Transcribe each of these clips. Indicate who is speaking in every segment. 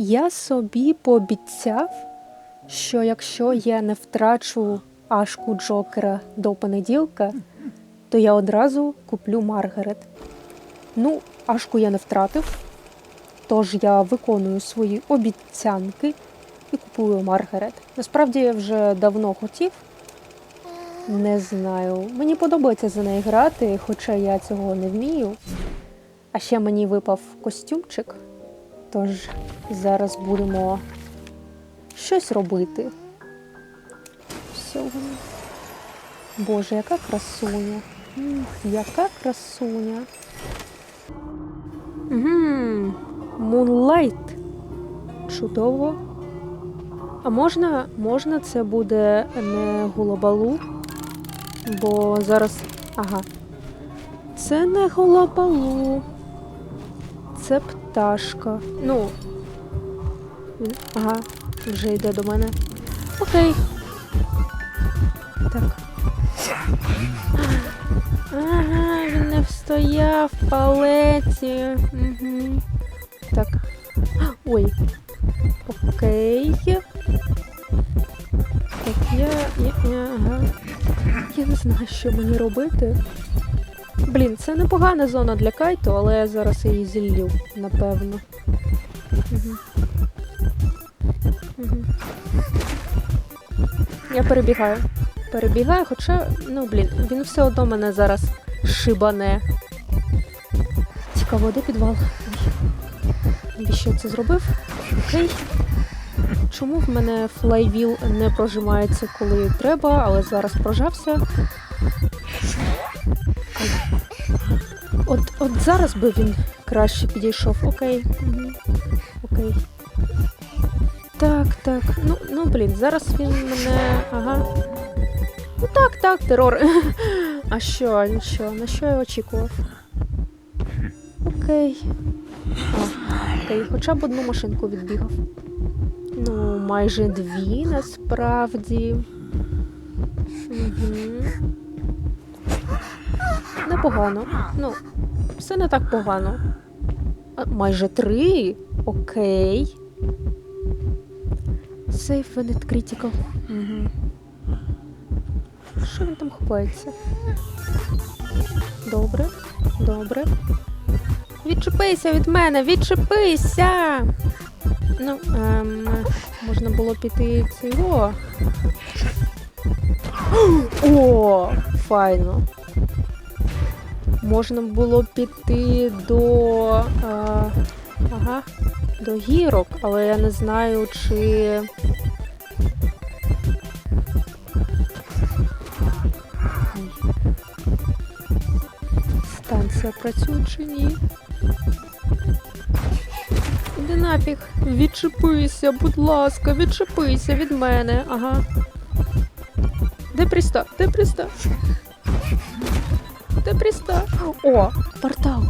Speaker 1: Я собі пообіцяв, що якщо я не втрачу Ашку Джокера до понеділка, то я одразу куплю Маргарет. Ну, Ашку я не втратив, тож я виконую свої обіцянки і купую Маргарет. Насправді я вже давно хотів. Не знаю. Мені подобається за неї грати, хоча я цього не вмію. А ще мені випав костюмчик. Тож зараз будемо щось робити. Всього. Боже, яка красуня. Яка красуня. Мунлайт. Чудово. А можна, можна це буде не гулабалу? Бо зараз. Ага. Це не гулабалу. Це пташка. Ну. Ага, вже йде до мене. Окей. Так. Ага, він не встояв в палеті. Угу. Так. Ой. Окей. Так, я, я, я, ага. Я не знаю, що мені робити. Блін, це непогана зона для кайту, але я зараз її зіллю, напевно. Я перебігаю. Перебігаю, хоча, ну блін, він все одно мене зараз шибане. Цікаво, де підвал? Навіщо я це зробив? Окей. Чому в мене флайвіл не прожимається, коли треба, але зараз прожався? От, от зараз би він краще підійшов. Окей. Окей. Так, так. Ну, ну блін, зараз він мене. Ага. Ну так, так, терор. А що, нічого, на що я очікував? Окей. А, окей, хоча б одну машинку відбігав. Ну, майже дві насправді. Угу. Непогано. Ну, все не так погано. Майже три. Окей. Save when it critical. Що він там ховається? Добре, добре. Відчепися від мене, відчепися! Ну, ем, можна було піти цього. О, файно. Можна було піти до. Е, ага, до гірок, але я не знаю, чи. Станція працює чи ні? Іди нафіг. Відчепися, будь ласка, відчепися від мене. Ага. Де приста? Де приста? Де приста? О, портал.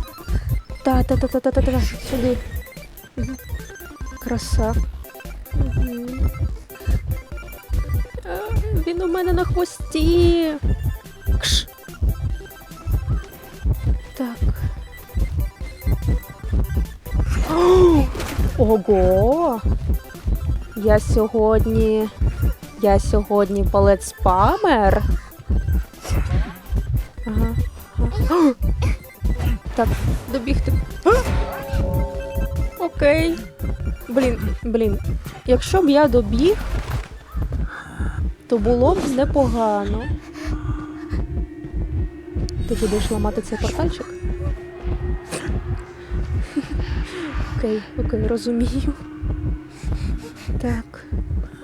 Speaker 1: Та-та-та-та-та-та-та. Сюди. Краса. Він у мене на хвості. Кш. Так. Ого! Я сьогодні. Я сьогодні балет спамер. Ага. Так, добігти. Окей. Блін, блін. Якщо б я добіг, то було б непогано. Ти будеш ламати цей портальчик? Окей, окей, розумію. Так.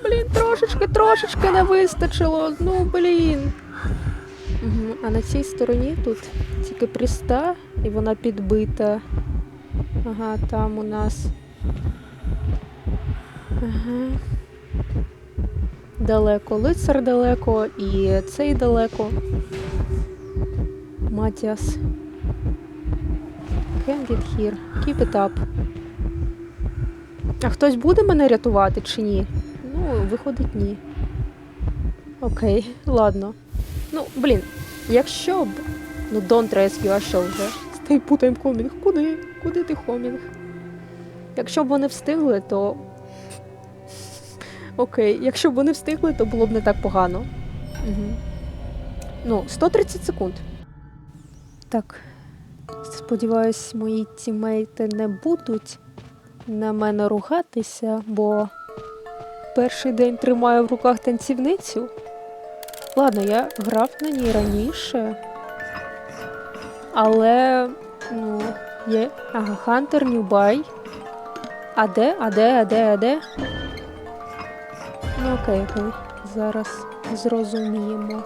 Speaker 1: Блін, трошечки, трошечки не вистачило. Ну, блін. А на цій стороні тут тільки пріста, і вона підбита. Ага, там у нас. Ага. Далеко лицар далеко і цей далеко. Матіас. Can't get here. Keep it up. А хтось буде мене рятувати чи ні? Ну, виходить, ні. Окей, ладно. Ну, блін, якщо б. Ну, don't rescue, а що вже? Стей путаємо комінг. Куди? Куди ти хомінг? Якщо б вони встигли, то. Окей, якщо б вони встигли, то було б не так погано. Угу. Ну, 130 секунд. Так. Сподіваюсь, мої тімейти не будуть на мене ругатися, бо перший день тримаю в руках танцівницю. Ладно, я грав на ній раніше. Але, ну, є. Ага, Хантер Нюбай. А де? А де? А де? А де? Ну окей, окей. Зараз зрозуміємо.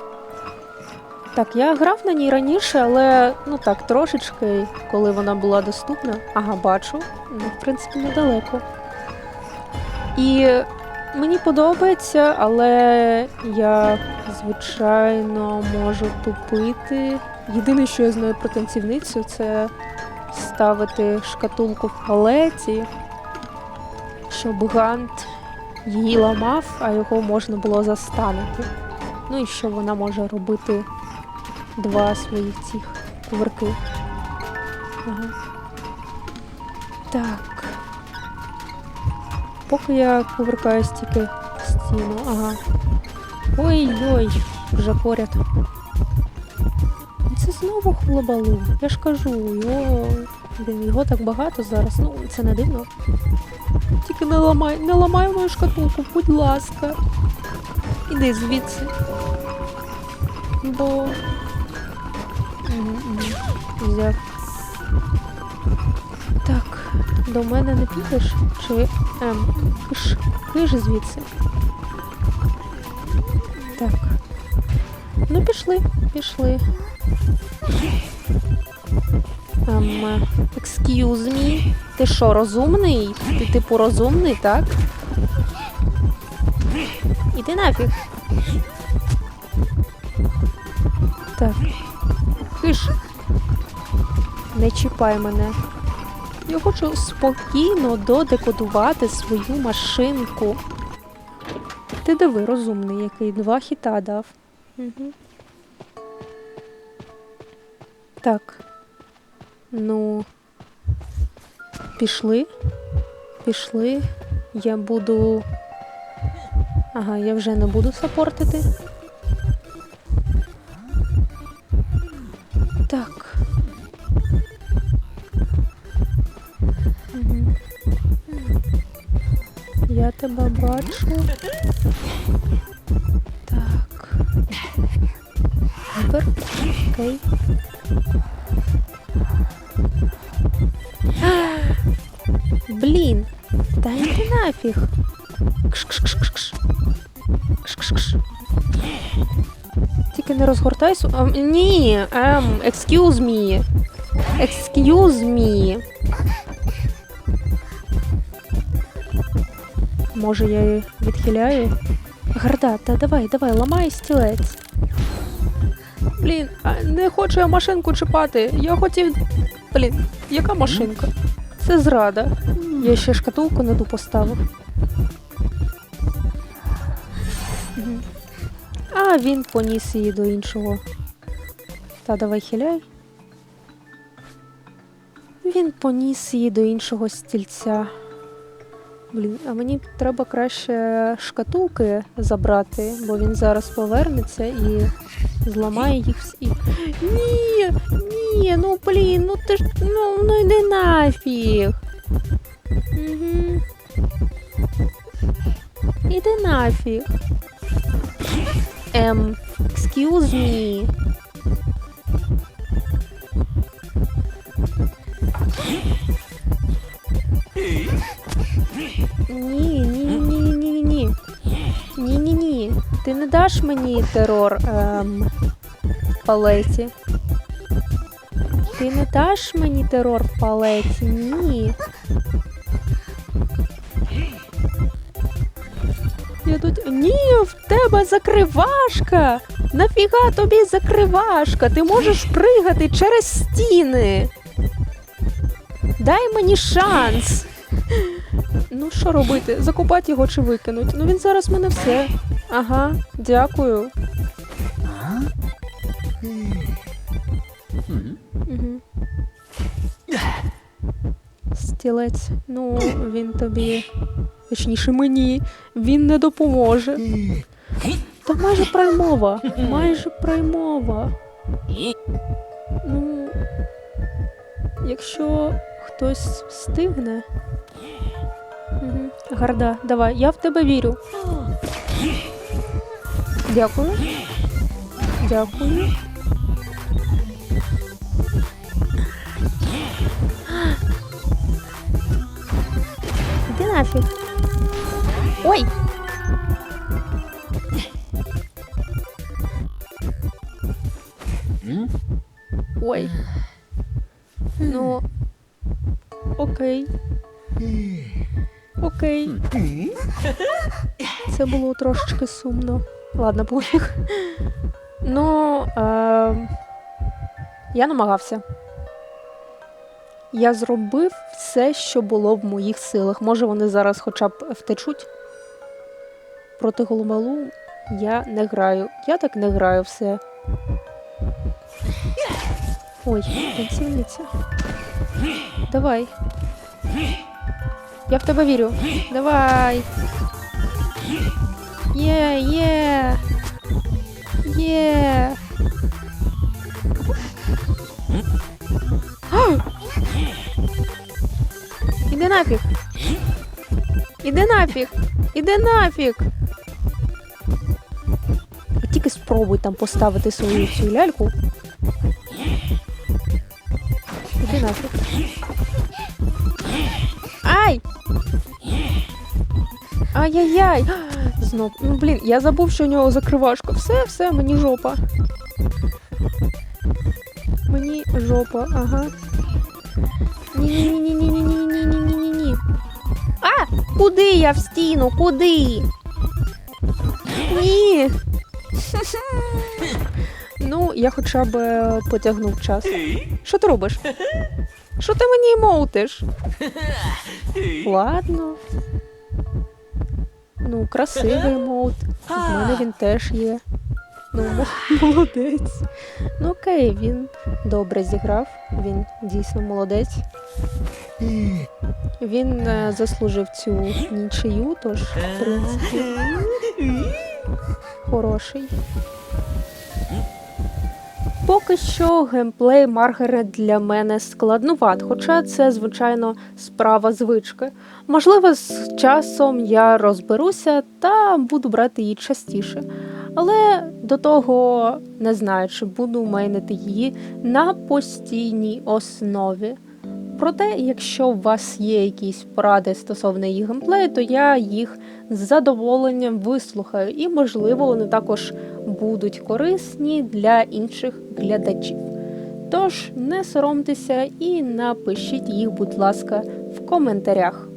Speaker 1: Так, я грав на ній раніше, але ну так, трошечки, коли вона була доступна. Ага, бачу. Ну, в принципі, недалеко. І мені подобається, але я, звичайно, можу тупити. Єдине, що я знаю про танцівницю, це ставити шкатулку в палеті, щоб Гант її ламав, а його можна було застанути. Ну і що вона може робити два своїх цих кувырки. Ага. Так. Поки я кувыркаюсь тільки в стіну. Ага. Ой-ой, вже поряд. Це знову хлобалу. Я ж кажу, його, його так багато зараз. Ну, це не дивно. Тільки не ламай, не ламай мою шкатулку, будь ласка. Іди звідси. Бо. Взяв. Так, до мене не підеш? Чи. Ем, киш, киш звідси. Так. Ну, пішли, пішли. Ем, excuse me. Ти що, розумний? Ти типу розумний, так? Іди нафіг. Так. Киш. Не чіпай мене. Я хочу спокійно додекодувати свою машинку. Ти диви, розумний, який два хіта дав. Угу. Так. Ну. Пішли. Пішли. Я буду. Ага, я вже не буду сапортити. Так. Я тебе бачу. Так. Супер. Окей. Блін. Та йди нафіг. Кш-кш-кш-кш. Кш-кш-кш. Тільки не розгортайся. Ні, ем, excuse me. Excuse me. Може, я її відхиляю? Гарда, та давай, давай, ламай стілець. Блін, а не хочу я машинку чіпати. Я хотів. Блін, яка машинка? Це зрада. Я ще шкатулку на ду поставив. А він поніс її до іншого. Та давай хиляй. Він поніс її до іншого стільця. Блін, а мені треба краще шкатулки забрати, бо він зараз повернеться і зламає їх всі. Ні, ні, ну блін, ну ти ж ну, ну йди нафіг. Угу. Іди нафіг. Ем, excuse me. Ні, ні, ні, ні, ні. Ні, ні, ні. Ти не даш мені терор ем, в палеті. Ти не даш мені терор в палеті, ні. Я тут. Ні, в тебе закривашка! Нафіга тобі закривашка? Ти можеш пригати через стіни. Дай мені шанс. Що робити? Закопати його чи викинуть? Ну він зараз в мене все. Ага, дякую. Стілець. Ну, він тобі, точніше мені, він не допоможе. Та майже праймова. Майже праймова. Ну, якщо хтось встигне. Угу. Гарда, давай, я в тебе вірю. Дякую. Дякую. Іди нафіг. Ой! Ой. Ну. Окей. Окей. Це було трошечки сумно. Ладно, пофіг. Ну, е- я намагався. Я зробив все, що було в моїх силах. Може, вони зараз хоча б втечуть. Проти голомалу я не граю. Я так не граю все. Ой, він танцівниця. Давай. Я в тебе вірю. Давай. Є, є. Є. Іди нафіг. Іди нафіг. Іди нафіг. А тільки спробуй там поставити свою цю ляльку. Іди нафіг. Ай-яй-яй! Знов. Ну блін, я забув, що у нього закривашка. Все, все, мені жопа. Мені жопа, ага. Ні-ні-ні-ні-ні-ні-ні-ні-ні-ні-ні. А! Куди я в стіну? Куди? Ні. Ну, я хоча б е, потягнув час. Що ти робиш? Що ти мені моутиш? Ладно. Ну, красивий моут. В мене він теж є. Ну, молодець. Ну окей, він добре зіграв. Він дійсно молодець. Він е, заслужив цю нічию, тож, в принципі, хороший. Поки що геймплей Маргарет для мене складнуват, хоча це, звичайно, справа звички. Можливо, з часом я розберуся та буду брати її частіше. Але до того не знаю, чи буду майнити її на постійній основі. Проте, якщо у вас є якісь поради стосовно її геймплею, то я їх з задоволенням вислухаю, і, можливо, вони також будуть корисні для інших глядачів. Тож не соромтеся і напишіть їх, будь ласка, в коментарях.